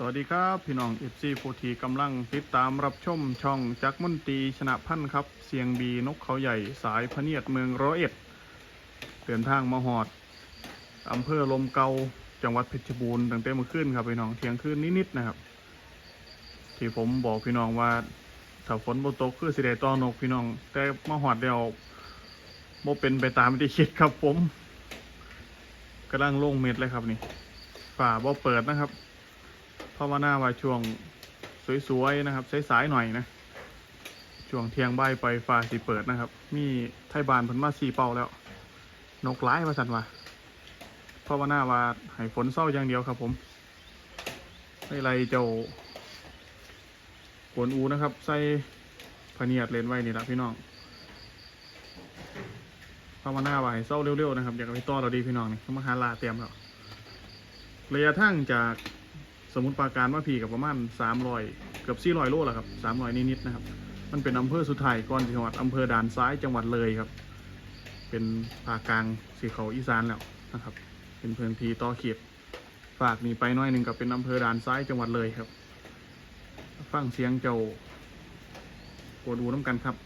สวัสดีครับพี่น้องเอฟซีโฟทีกำลังติดตามรับชมช่องจักรมนตีชนะพันธ์ครับ เสียงบีนกเขาใหญ่สายพะเนียดเมืองร้อยเอ็ดเดินทางมาหอดอำเภอลมเกาจังหวัดเพชรบูรณ์ตั้งแต่เมื่อคืนครับพี่น้องเที่ยงคืนนิดๆนะครับ ที่ผมบอกพี่น้องว่าถ้าฝนบตกคือสิได้ต่อนกพี่น้อง แต่มาหอดเดียวบ่เป็นไปตามที่คิดครับผมกำลังลงเม็ดเลยครับนี่ฝ่าบ่เปิดนะครับ ภาวนาว่าช่วงสวยๆนะครับสายๆหน่อยนะช่วงเทียงใบ่ายไปฟ้าสีเปิดนะครับ มีไทยบานเพิ่นมาสีเป่าแล้ว นกร้ายว่าสันว่าภาวนาว่าให้ฝนเศร้าอย่างเดียวครับ ผมไม่ไรเจ้ากวนอูนะครับ ใส่พเนียดเลนไว้นี่ละพี่น้องภาวนาว่าให้เศร้าเร็วๆนะครับอยากไปต่อเราดีพี่น้องนี่มาหาลาเตรียมแล้วระยะทางจาก สมุทรปราการมาพีกับประมาณสามรอยเกือบสี่รอยโลแล้วครับสามรอยนิดๆนะครับ มันเป็นอำเภอสุดท้ายก่อนจังหวัดอำเภอด่านซ้ายจังหวัดเลยครับ เป็นภาคกลางสีเขาอีสานแล้วนะครับ เป็นพื้นที่ต่อเขตฝากนี่ไปน้อยหนึ่งกับเป็นอำเภอด่านซ้ายจังหวัดเลยครับ ฟังเสียงเจ้าปวดอูน้ำกันครับ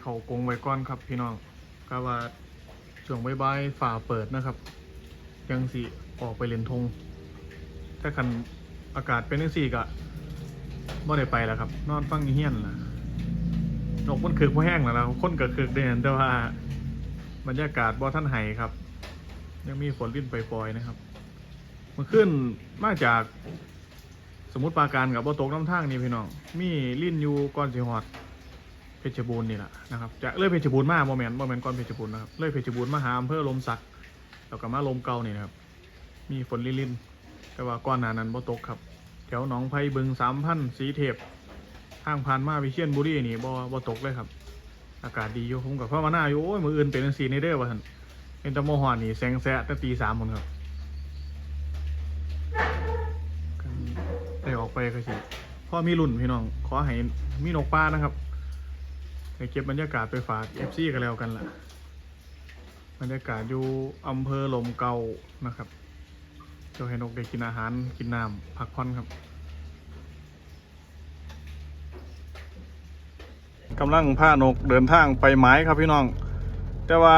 เขากงไว้ก่อนครับพี่น้องก็ว่าช่วงบ่ายฝ่าเปิดนะครับ ยังสิออกไปเล่นทง ถ้าคันอากาศเป็นจังสี่ก็บ่ได้ไปแล้วครับ นอนฟังยู่เฮียนละนกมันคือพ่แห้งแล้วนะคนก็คือเด่นแต่ว่าบรรยากาศบ่ท่านไห้ครับ ยังมีฝนลิ้นปล่อยๆนะครับ มันขึ้นมาจากสมุทรปาการกับบ่ตกน้ำทางนี่พี่น้อง มีลิ้นอยู่ก่อนสิฮอด เพชรบูรณ์นี่แหละนะครับจะเลื่อยเพชรบูรณ์มาโมเมนต์โมเมนต์ก่อนเพชรบูรณ์นะครับเลื่อยเพชรบูรณ์มาหาอำเภอลมสักแล้วก็มาลมเกานี่นะครับมีฝนลิลินๆแต่ว่าก้อนหนานั้นบ่ตกครับแถวหนองไผ่บึงสามพันสีเทพทางผ่านมาวิเชียนบุรีนี่บ่บ่ตกเลยครับ อากาศดีอยู่ผมกับพ่อมาหน้าอยู่โอ้ยมืออื่นเป็นสีในเด้อว่าท่านเป็นตะโมหอนนี่แสงแสะตั้งตีสามคนครับได้ออกไปก็สิพ่อมีรุ่นพี่น้องขอให้มีนกป้านะครับ ให้เก็บบรรยากาศไปฝาก FC กันแล้วกันล่ะ บรรยากาศอยู่อำเภอลมเก่านะครับเจ้าให้นกได้กินอาหารกินน้ำพักผ่อนครับกำลังพานกเดินทางไปไม้ครับพี่น้อง แต่ว่า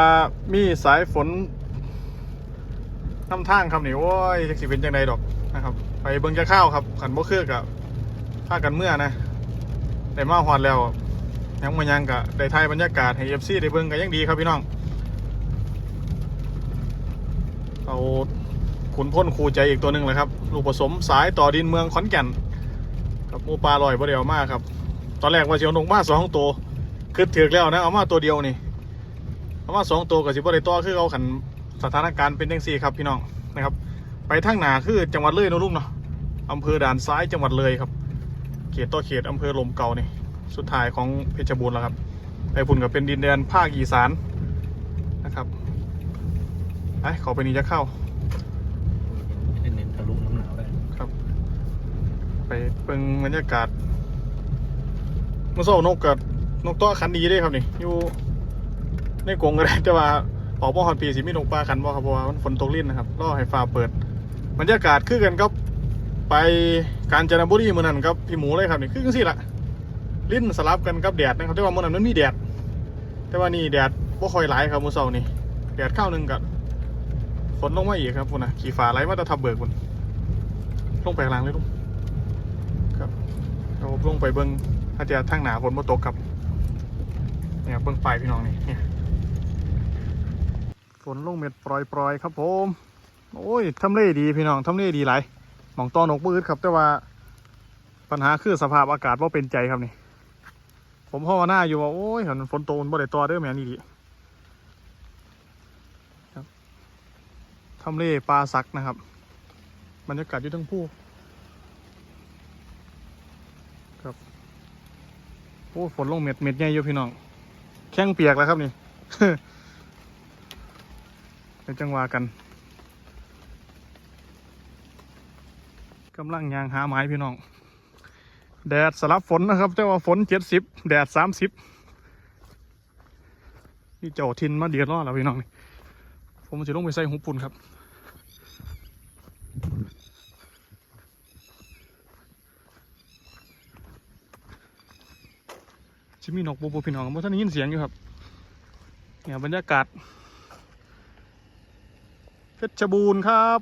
มีสายฝนน้ำทางครับนี่โอ้ยจักสิเป็นจังไดดอกนะครับ ไปเบิ่งจะข้าวครับขันบ่คือกับพากันเมื่อนะแต่มาฮอดแล้ว ยังมายังกะได้ถ่ายบรรยากาศให้เอฟซีได้เบิ่งกันยังดีครับพี่น้องเอาขุนพ่นคูใจอีกตัวหนึ่งเลยครับลูกผสมสายต่อดินเมืองขอนแก่นกับมูปลาลอยบ่เดียวมากครับ ตอนแรกว่าสิเอานกมาสองตัวคือถือแล้วนะเอามาตัวเดียวนี่เอามาสองตัวกับสิบ่ได้ต่อคือเอาขันสถานการณ์เป็นจังซี่ครับพี่น้องนะครับ ไปทางหนาคือจังหวัดเลยนะลุงเนาะอำเภอด่านซ้ายจังหวัดเลยครับ เขตต่อเขตอำเภอลมเก่านี่ สุดท้ายของเพชรบูรณ์แล้วครับไปพุ่นกับเป็นดินแดนภาคอีสานนะครับไอ้ขอไปนี่จะเข้าเน้นๆทะลุน้ำหนาวได้ครับ ไปเบิ่งบรรยากาศเมื่อเช้านกกับนกตัวขันดีเด้ครับนี่อยู่ในกรงก็ได้แต่ว่าออกบ่ฮอดปีสิมีนกปลาขันบ่ครับเพราะว่ามันฝนตกลิ้นนะครับรอให้ฟ้าเปิดบรรยากาศคือกันครับไปกาญจนบุรีมื้อนั้นครับพี่หมูเลยครับนี่คือจังซี่ล่ะ ลิ้นสลับกันกับแดดนะครับแต่ว่ามื้อนั้นมันมีแดด แต่ว่านี่แดดบ่ค่อยหลายครับมื้อเช้านี่แดดข้าวหนึงกับฝนลงมาอีกครับพุ่นนะขี่ฟ้าไหลมาแตะทับเบิกพุ่นลงไปข้างล่างเลยลุงครับเราลงไปเบิ้งถ้าจะทางหนาฝนมาตกครับเนี่ยเบิ้งไปพี่น้องนี่เนี่ยฝนลงเม็ดปล่อยๆครับผม โอ้ยทำเลดีพี่น้องทำเลดีหลายหมองตอนกมืดครับ แต่ว่าปัญหาคือสภาพอากาศว่าเป็นใจครับนี่ ผมภาวนาอยู่ว่าโอ้ยเห็นฝนตกมันบ่ได้ต่อเด้อแม่นี่ดิครับทำเลปลาสักนะครับบรรยากาศอยู่ทั้งผู้ครับโอ้ฝนลงเม็ดเม็ดใหญ่อยู่พี่น้อง แข้งเปียกแล้วครับนี่เป็นจังหวะกันกำลังยางหาไม้พี่น้อง แดดสลับฝนนะครับแต่ว่าฝนเจ็ดสิบแดดสามสิบนี่เจ้าทินมาเดือดร้อนแล้วพี่น้องนี่ผมจะลงไปใส่หูปุ่นครับชิมีนกบูบูพี่น้องบ่ท่านได้ยินเสียงอยู่ครับเนี่ยบรรยากาศเพชรบูรณ์ครับ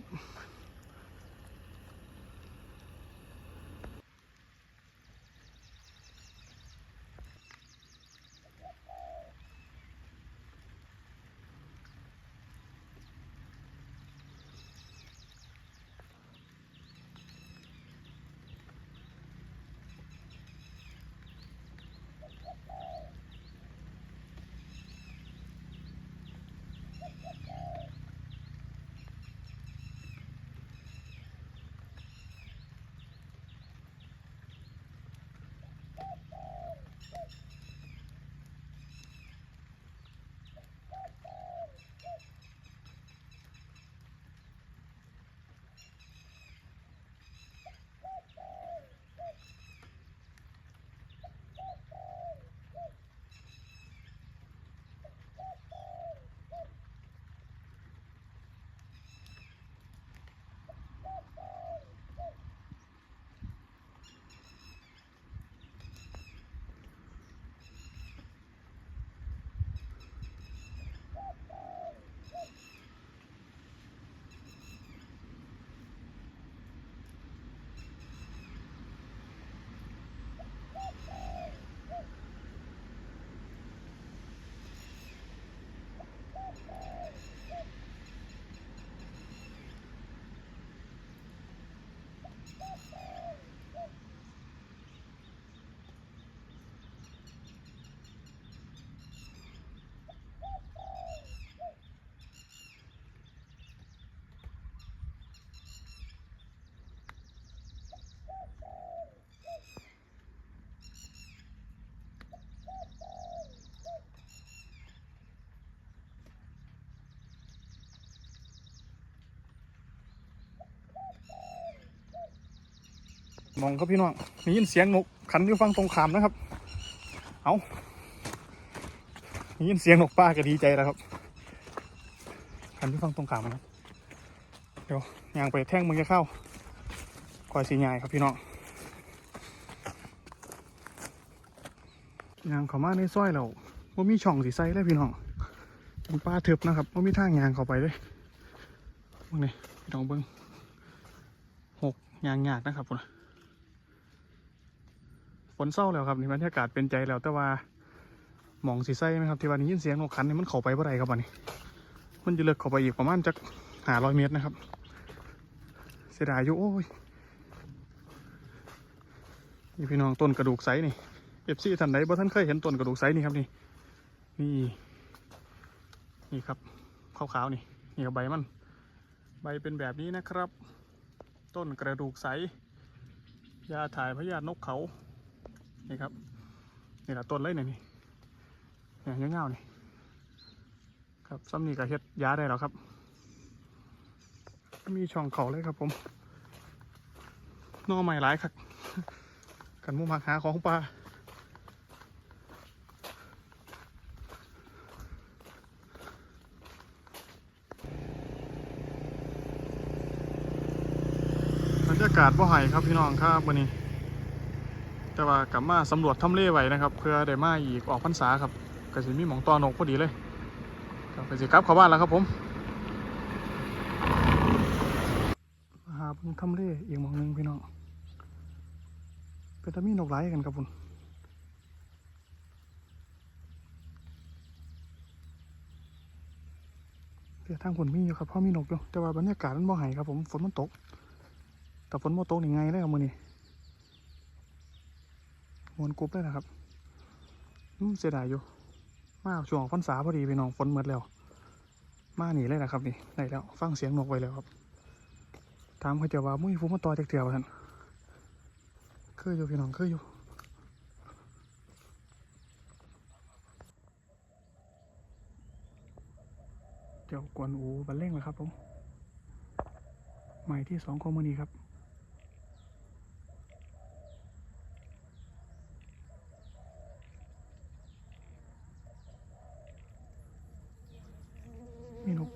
มองครับพี่น้องได้ยินเสียงนกขันอยู่ฝั่งตรงขามนะครับ เอาได้ยินเสียงนกป้าก็ดีใจแล้วครับขันอยู่ฝั่งตรงขามนะครับเดี๋ยวยางไปแท่งมึงจะเข้าคอยสีใหญ่ครับพี่น้องยางเขามาในซอยเราว่ามีช่องสีใสเลยพี่น้องเป็นป้าทึบนะครับว่ามีทางยางเข้าไปเลยมึงนี่พี่น้องเบิ้งหกยางยากนะครับพุ่น ฝนเศร้าแล้วครับนี่บรรยากาศเป็นใจแล้วแต่ว่าหมองสีไส้ไหมครับที่วันนี้ยินเสียงนกขันนี่มันเข้าไปเมื่อไรครับวันนี้มันจะเลิกเข้าไปอีกประมาณจักหาร้อยเมตรนะครับ เสียดายอยู่โอ้ยนี่พี่น้องต้นกระดูกไซนี่เอฟซีท่านใดบ่ท่านเคยเห็นต้นกระดูกไซนี่ครับนี่นี่นี่ครับขาวๆนี่นี่ครับใบมัน ใบเป็นแบบนี้นะครับ ต้นกระดูกใสยาถ่ายพยาธินกเขา นี่ครับนี่แหละต้นเลยเนี่ยนี่เนี่ยเงาๆนี่ครับซ้ำนี่ก็เฮ็ดยาได้แล้วครับ มีช่องเขาเลยครับผมนอใหม่หลายครับกันมุ่งมหาของปลาบรรยากาศบ่ไห่ครับพี่น้องครับวันนี้ แต่ว่ากลับมาสำรวจทำเลไว้นะครับเพื่อได้มาอีกออกพรรษาครับก็สิมีหมองตอนกพอดีเลยครับก็สิกลับเข้าบ้านแล้วครับผมมาหาเพิ่งทำเลอีกหมองหนึ่งพี่น้องเป็นตามีนกไหลกันครับผมเดี๋ยวทางฝนมีอยู่ครับพราะมีนกอยู่แต่ว่าบรรยากาศมันบ่ไห่ครับผมฝนมันตกแต่ฝนบ่ตกนี่ไงเลยครับมือนี้ วนกรุ๊ปเลยนะครับอืมเสียดายอยู่ มาช่วงออกพรรษาพอดีพี่น้องฝนหมดแล้ว มาหนีเลยนะครับนี่ได้แล้ว ฟังเสียงนกไว้แล้วครับ ถามเขาเจะว่ามุ้ยฟูมาต่อจากเถื่อวะท่านคืออยู่พี่น้องคืออยู่เจ้ากวนอูบันเล่งเลยครับผมใหม่ที่สองของมือนี้ครับ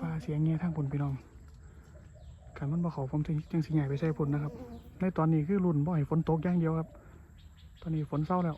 ปลาเสียงเงี้ยทางผลพี่น้องการมันบ่เขาผมจึงจึงสิใหญ่ไปใช้ผลนะครับ ในตอนนี้คือรุ่นบ่ให้ฝนตกอย่างเดียวครับ ตอนนี้ฝนเศร้าแล้ว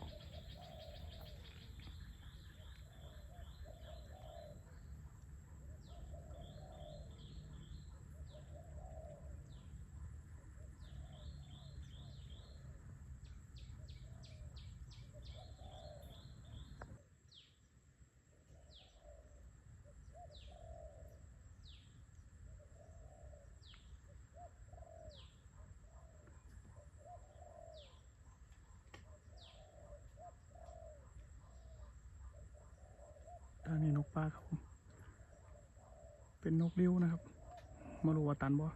อันนี้นกปลาครับผมเป็นนกริ้วนะครับมารู้ว่า ตันบ่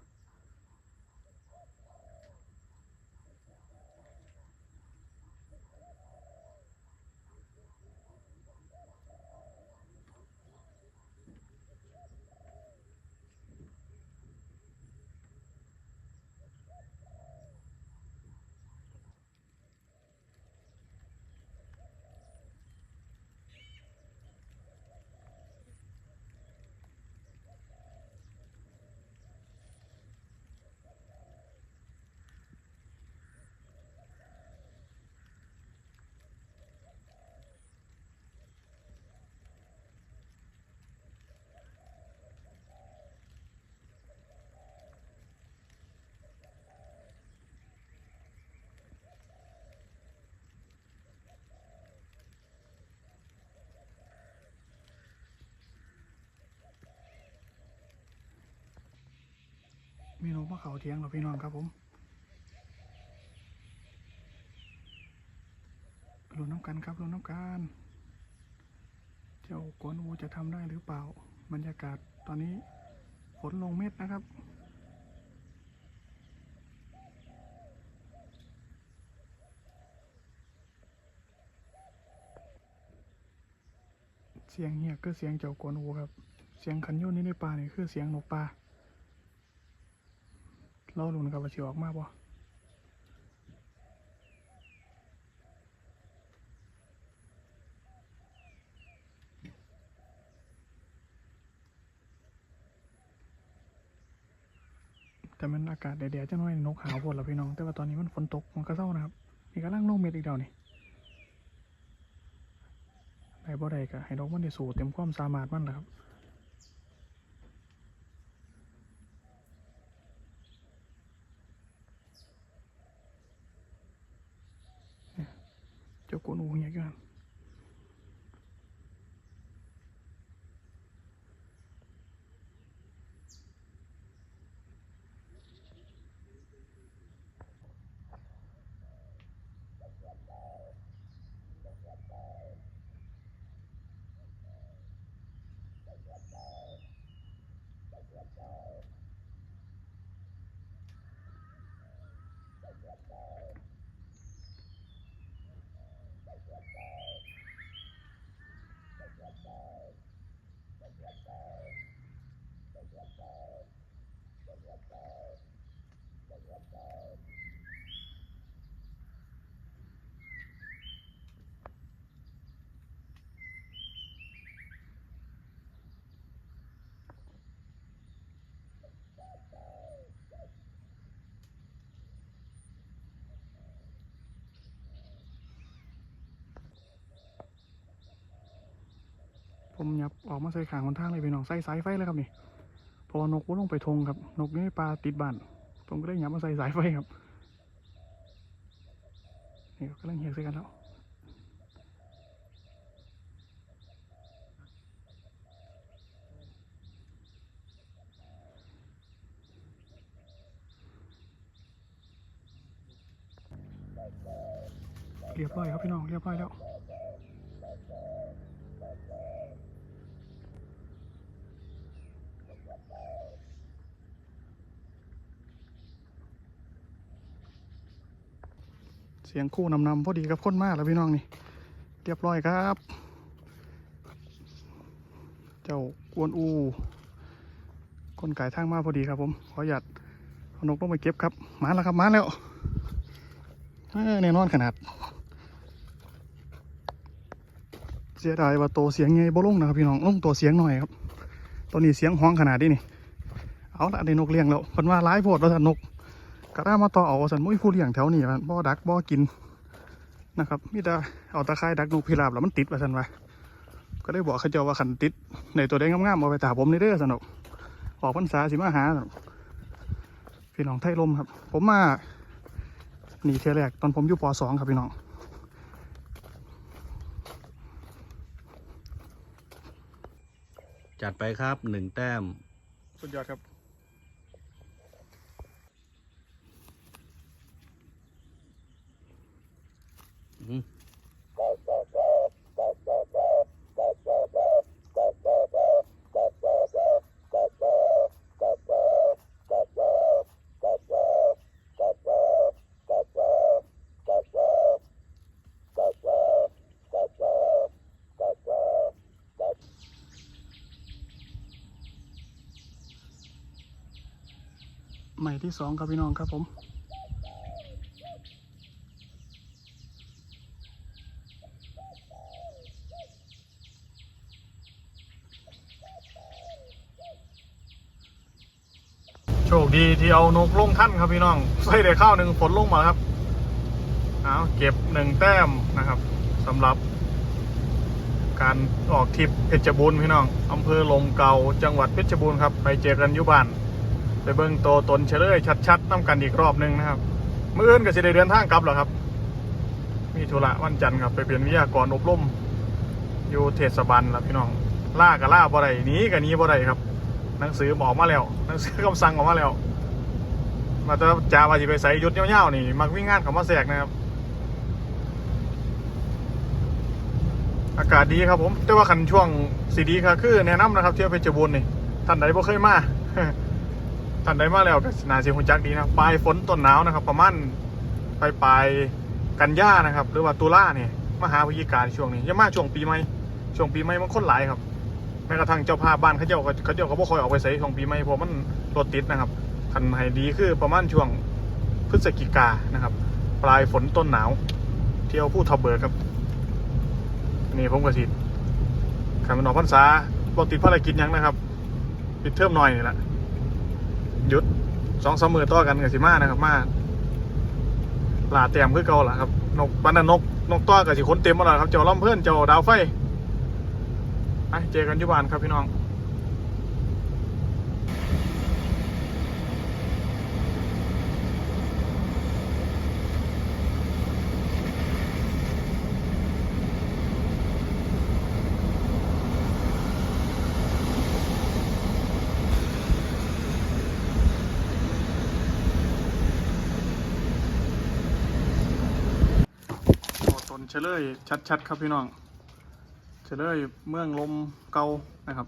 มีนกมาเขาเทียงเราพี่น้องครับผมลุ้นน้ำกันครับลุ้นน้ำกันเจ้ากวนอูจะทำได้หรือเปล่า บรรยากาศตอนนี้ฝนลงเม็ดนะครับเสียงเฮียคือเสียงเจ้ากวนอูครับ เสียงขันโยนนี่ในป่านี่คือเสียงนกป่า ราลุ้นกับว่าสิออกมาบ่แต่มันอากาศแดดๆจะน้อยนกหาวพดแล้วพี่น้อง แต่ว่าตอนนี้มันฝนตกมันก็เศร้านะครับนี่กำลังลงเม็ดอีกเดียวนี่ได้บ่ได้ก็ให้ดอกมันได้สู่เต็มความสามารถมันและครับ เจ้ากว ผมยับออกมาใส่ขางคนทางเลยพี่น้องใส่สายไฟเลยครับนี่พราะว่านกว่าลงไปทงครับ นกอยู่ป่าติดบ้านผมก็เลยยับมาใส่สายไฟครับนี่ก็กำลังเหียกใส่กันแล้วเรียบร้อยครับพี่น้องเรียบร้อยแล้ว เสียงคู่นำนำพอดีกับคนมากแล้วพี่น้องนี่ เรียบร้อยครับ เจ้ากวนอูคนไก่ทางมาพอดีครับผม ขอหยัดเอานกลงไปเก็บครับ มาแล้วครับ มาแล้วเอ้อแน่นอนขนาด เสียดายว่าโตเสียงไงบ่ลงนะครับพี่น้องลงตัวเสียงหน่อยครับ ตอนนี้เสียงห้องขนาดนี้นี่ เอาละได้นกเลี้ยงแล้วพิ่นว่าร้ายโพดว่าสันนก กระด้ามาต่อเอาว่าสันมุ้ยผู้เลี้ยงแถวนี้มันบ่ดักบ่กินนะครับมีแต่เอาตะไคร้ดักนกพิราบแล้วมันติดว่าสันว่าก็ได้บอกเขาเจ้าว่าขันติดในตัวแดงงามๆเอาไปตากผมในเด้อสนุกออกพรรษาสิมาหาสนุกพี่น้องไทยลมครับ ผมมาหนีเที่ยวแรกตอนผมอยู่ปสองครับพี่น้องจัดไปครับหนึ่งแต้ม สุดยอดครับ อืม ใหม่ที่สองครับพี่น้องครับผม โชค ดีที่เอานกลงท่านครับพี่น้องใส่ได้ข้าวหนึ่งฝนลงมาครับเอาเก็บหนึ่งแต้มนะครับสำหรับ การออกทริปเพชรบูรณ์พี่น้องอำเภอลมเก่าจังหวัดเพชรบูรณ์ครับไปเจอกันยุบานไปเบิ่งโตตนเฉลยชัดๆน้ำกันอีกรอบหนึงนะครับเมื่ออื่นก็จะได้เดินทางกลับแล้วครับ มีธุระวันจันทร์ครับไปเป็นวิทยากรอบรมอยู่เทศบาลแล้วพี่น้องล่ากับล่าบ่ได้หนีกับนี้บ่ได้ครับ หนังสือบอกมาแล้ว หนังสือคำสั่งออกมาแล้ว มาจะจาวาจะไปใส่ยุดเงี้ยวๆนี่ มักวิ่งงานเขามาแสกนะครับ อากาศดีครับผมแต่ว่าคันช่วงสีดีค่ะคือแนะนำนะครับเที่ยวเพชรบูรณ์นี่ท่านใดบ่เคยมาท่านใดมาแล้วก็นาซีหุ่จักดีนะปลายฝนต้นหนาวนะครับ ประมาณปลายปลายกันยานะครับ หรือว่าตุลาเนี่ยมหาพฤศจิการช่วงนี้ย่ามาช่วงปีใหม่ช่วงปีใหม่มันคนหลายครับแม้กระทั่งเจ้าภาพบ้านเขาเจ้าเขาเจ้าก็บ่ค่อยออกไปใส่ช่วงปีใหม่เพราะมันรถติดนะครับ คันให้ดีคือประมาณช่วงพฤศจิกานะครับ ปลายฝนต้นหนาว เที่ยวผู้ทับเบิกครับ นี่ผมก็สิขันมันออกพรรษาบอกติดภารกิจยังนะครับ ปิดเทอมหน่อยนี่แหละหยุดสองสามมือต่อกันกับสิมานะครับ มาหลาเต็มคือเก่าล่ะครับ นกปันนก นกต่อกับสิขนเต็มหมดแล้วครับ เจ้าล้อมเพื่อนเจ้าดาวไฟไปเจอกันยุบานครับพี่น้อง เฉลยชัด ๆ ครับพี่น้องเฉลยเมืองลมเกานะครับ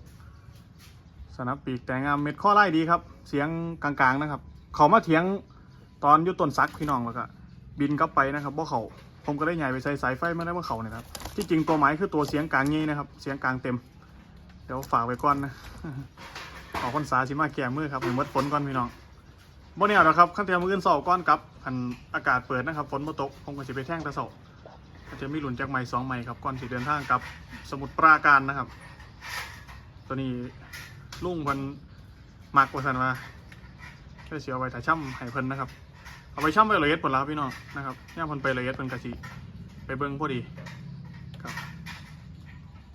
สนับปีกแต่งามเม็ดข้อไล่ดีครับ เสียงกลางๆนะครับ เขามาเถียงตอนอยุต้นซักพี่น้องแล้วก็บินกลับไปนะครับว่เขาผมก็ได้ใหญ่ไปใส่สายไฟมาได้เมื่อเขาเนี่ยครับที่จริงตัวไม้คือตัวเสียงกลางงี้นะครับ เสียงกลางเต็ม เดี๋ยวฝากไว้ก่อนนะออกพรรษาสิมาแก่มือครับหรือมดฝนก่อนพี่น้องบ่เนี่ยหรอครับขั้นเทียมมืออื่นเสาก้อนกับ อันอากาศเปิดนะครับฝนบ่ตกผมก็จะไปแท่งตะเสา จะมีหลุนจากใหม่สองใหม่ครับก่อนสิเดินทางกับสมุทรปราการนะครับ ตัวนี้ลุงพิ่นมักว่าสันว่าก็เสียเอาไว้ถ่ายช่ำให้เพิ่นนะครับ เอาไปช่ำไปละเอียดผลแล้วพี่น้องนะครับย่ามเพิ่นไปละเอียดเพิ่นกะสิไปเบิ่งพอดีครับ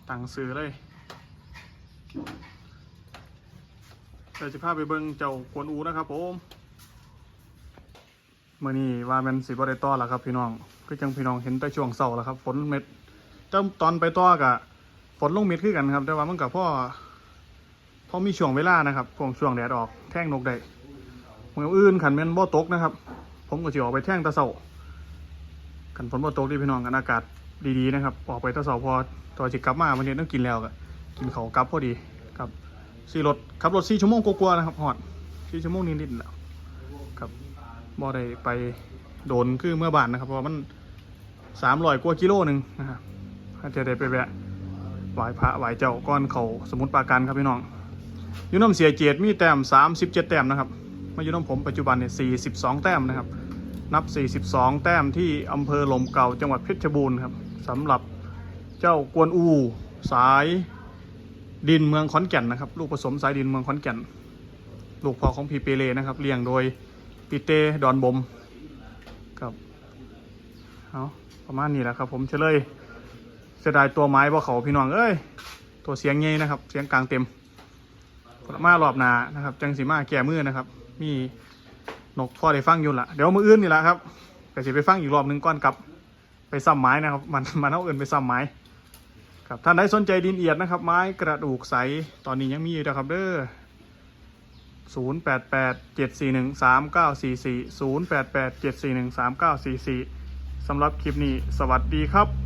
ตั้งซื้อเลยเดี๋ยวจะพาไปเบิ่งเจ้ากวนอูนะครับผมเมื่อนี้ว่ามันสิบ่ได้ต่อแล้วครับพี่น้อง ก็จังพี่น้องเห็นแต่ช่วงเสาร์แล้วครับฝนเม็ดแต่ตอนไปต่อกะฝนลงเม็ดขึ้นกันครับ แต่ว่ามันกับพ่อพ่อมีช่วงเวลานะครับช่วงช่วงแดดออกแท่งนกได้เมืออื่นขันแม่นบ่ตกนะครับ ผมก็จะออกไปแท่งตะเสาขันฝนบ่ตกดีพี่น้องกันอากาศดีๆนะครับ ออกไปตะเสาพอตอนจิกลับมาวันนี้ต้องกินแล้วก็กินเขากลับพอดีครับสี่รถขับรถสี่ชั่วโมงกว่าๆนะครับหอดสี่ชั่วโมงนิดๆแล้วครับบ่ได้ไป โดนคือเมื่อบานนะครับเพราะมันสามร้อยกว่ากิโลหนึ่งนะครับอาจจะได้ไปแวะไหวพระไหวเจ้าก้อนเขาสมุทรปราการครับพี่น้องยูน้ำเสียเกียรติมีแต้มสามสิบเจ็ดแต้มนะครับมายูน้ำผมปัจจุบันเนี่ยสี่สิบสองแต้มนะครับนับสี่สิบสองแต้มที่อำเภอหลมเก่าจังหวัดเพชรบูรณ์ครับสำหรับเจ้ากวนอู สายดินเมืองขอนแก่นนะครับ ลูกผสมสายดินเมืองขอนแก่น ลูกพ่อของพีเปเลนะครับเลี้ยงโดยปีเต้ดอนบม ครับเอาประมาณนี้แหละครับผมเฉลยเสียดายตัวไม้บ่เขาพี่น้องเอ้ยตัวเสียงเงยนะครับ เสียงกลางเต็มมารอบนานะครับ จังสีมาแก่มือนะครับ มีนกพอได้ฟังอยู่ละเดี๋ยวมืออื่นนี่แหละครับแต่สิไปฟังอีกรอบหนึ่งก้อนกลับไปซ้ำไม้นะครับ มันมันเอาอื่นไปซ้ำไม้ครับท่านใดสนใจดินเอียดนะครับ ไม้กระดูกใสตอนนี้ยังมีอยู่นะครับเด้อ 0 8 8 7 4 1 3 9 4 4 0 8 8 7 4 1 3 9 4 4 สำหรับคลิปนี้ สวัสดีครับ